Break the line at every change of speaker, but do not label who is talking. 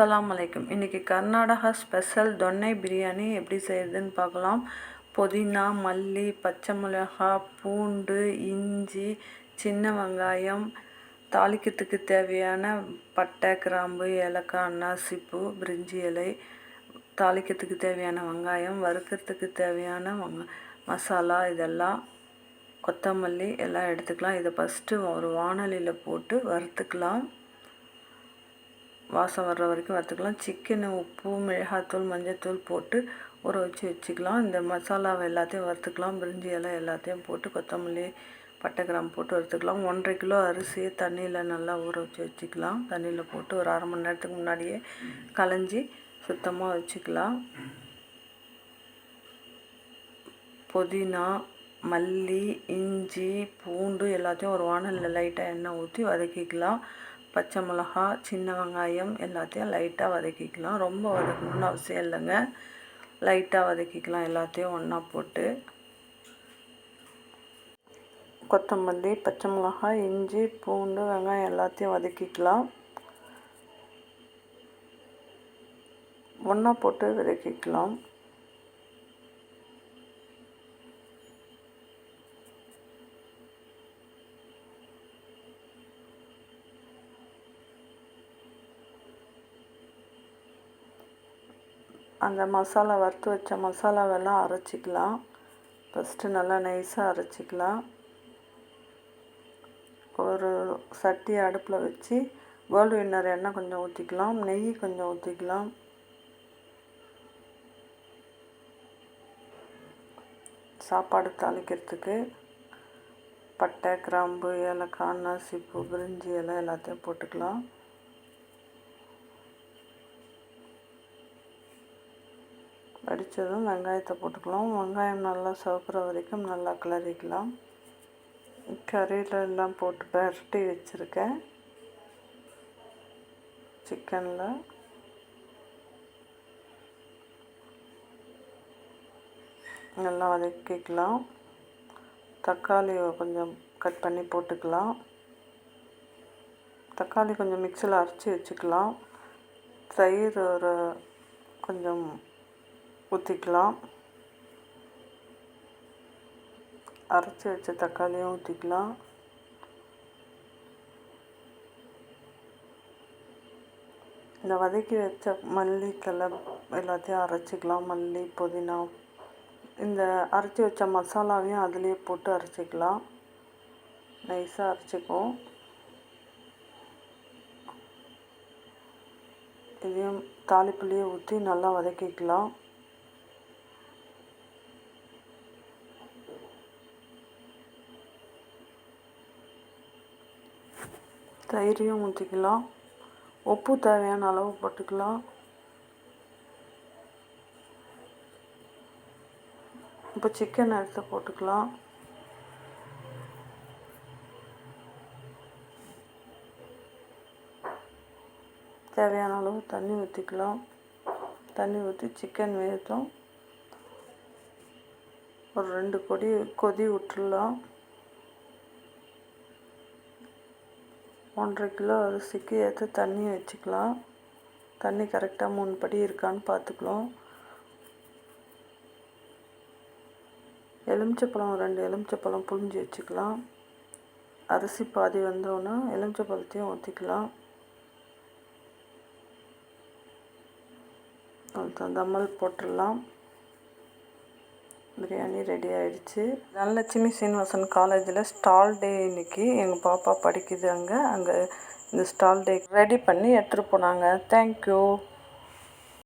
அஸ்லாம் அலைக்கும். இன்றைக்கி கர்நாடகா ஸ்பெஷல் தொன்னை பிரியாணி எப்படி செய்கிறதுன்னு பார்க்கலாம். புதினா மல்லி பச்சை மிளகாய் பூண்டு இஞ்சி சின்ன வெங்காயம் தாளிக்கிறதுக்கு தேவையான பட்டை கிராம்பு ஏலக்காய் அன்னாசிப்பூ பிரிஞ்சி இலை தாளிக்கிறதுக்கு தேவையான வெங்காயம் வறுக்கிறதுக்கு தேவையான வெங்க மசாலா இதெல்லாம் கொத்தமல்லி எல்லாம் எடுத்துக்கலாம். இதை ஃபஸ்ட்டு ஒரு வானொலியில் போட்டு வறுத்துக்கலாம். வாசம் வர்ற வரைக்கும் வறுத்துக்கலாம். சிக்கனு உப்பு மிளகாத்தூள் மஞ்சத்தூள் போட்டு ஊற வச்சு வச்சுக்கலாம். இந்த மசாலாவை எல்லாத்தையும் வறுத்துக்கலாம். பிரிஞ்சி இலை எல்லாத்தையும் போட்டு கொத்தமல்லி பட்டை கிராம் போட்டு வறுத்துக்கலாம். ஒன்றரை கிலோ அரிசியை தண்ணியில் நல்லா ஊற வச்சு வச்சுக்கலாம். தண்ணியில் போட்டு ஒரு அரை மணி நேரத்துக்கு முன்னாடியே களைஞ்சி சுத்தமாக வச்சுக்கலாம். புதினா மல்லி இஞ்சி பூண்டு எல்லாத்தையும் ஒரு வானலில் லைட்டாக எண்ணெய் ஊற்றி வதக்கிக்கலாம். பச்சை மிளகா சின்ன வெங்காயம் எல்லாத்தையும் லைட்டாக வதக்கிக்கலாம். ரொம்ப வதக்கணும்னு அவசியம் இல்லைங்க. லைட்டாக வதக்கிக்கலாம் எல்லாத்தையும் ஒன்றா போட்டு. கொத்தமல்லி பச்சை மிளகாய் இஞ்சி பூண்டு வெங்காயம் எல்லாத்தையும் வதக்கிக்கலாம். ஒன்றா போட்டு வதக்கிக்கலாம். அந்த மசாலா வறுத்து வச்ச மசாலாவெல்லாம் அரைச்சிக்கலாம். ஃபஸ்ட்டு நல்லா நைஸாக அரைச்சிக்கலாம். ஒரு சட்டி அடுப்பில் வச்சு கோல்டு வின்னர் எண்ணெய் கொஞ்சம் ஊற்றிக்கலாம் நெய் கொஞ்சம் ஊற்றிக்கலாம் சாப்பாடு தாளிக்கிறதுக்கு பட்டை கிராம்பு ஏலக்காய் நசிப்பு பிரிஞ்சி எல்லாம் எல்லாத்தையும் போட்டுக்கலாம். அடித்ததும் வெங்காயத்தை போட்டுக்கலாம். வெங்காயம் நல்லா சிவப்புற வரைக்கும் நல்லா கிளறிக்கலாம். கறியில் எல்லாம் போட்டு பரட்டி வச்சுருக்கேன். சிக்கனில். நல்லா வதக்கிக்கலாம். தக்காளி கொஞ்சம் கட் பண்ணி போட்டுக்கலாம். தக்காளி கொஞ்சம் மிக்சியில் அரைச்சி வச்சுக்கலாம். தயிர் ஒரு கொஞ்சம் ஊற்றிக்கலாம் அரைச்சி வச்ச தக்காளியும் ஊற்றிக்கலாம் இந்த வதக்கி வச்ச மல்லி எல்லாத்தையும் அரைச்சிக்கலாம். மல்லி புதினா. இந்த அரைச்சி வச்ச மசாலாவையும் அதுலேயே போட்டு அரைச்சிக்கலாம். நைஸாக அரைச்சிக்குவோம். இதையும் தாளிப்புலேயே ஊற்றி நல்லா வதக்கிக்கலாம். தயிரையும் ஊற்றிக்கலாம். உப்பு தேவையான அளவு போட்டுக்கலாம். இப்போ சிக்கன் எடுத்து போட்டுக்கலாம். தேவையான அளவு தண்ணி ஊற்றிக்கலாம். தண்ணி ஊற்றி சிக்கன் வேகட்டும். ஒரு ரெண்டு கொடி கொதி விட்டுடலாம். ஒன்றரை கிலோ அரிசிக்கு ஏற்ற தண்ணி வச்சுக்கலாம். தண்ணி கரெக்டாக மூணு படி இருக்கான்னு பார்த்துக்கலாம். எலுமிச்சப்பழம் ரெண்டு எலுமிச்சப்பழம் புழிஞ்சி வச்சுக்கலாம். அரிசி பாதி வந்தோன்னா எலுமிச்சப்பழத்தையும் ஊற்றிக்கலாம் தம்மல் போட்டுடலாம். பிரியாணி ரெடி ஆகிடுச்சு தனலட்சுமி சீனிவாசன் காலேஜில் ஸ்டால் டே இன்னைக்கு எங்கள் பாப்பா படிக்குது அங்கே. அங்கே இந்த ஸ்டால் டே ரெடி பண்ணி எடுத்துகிட்டு போனாங்க. தேங்க்யூ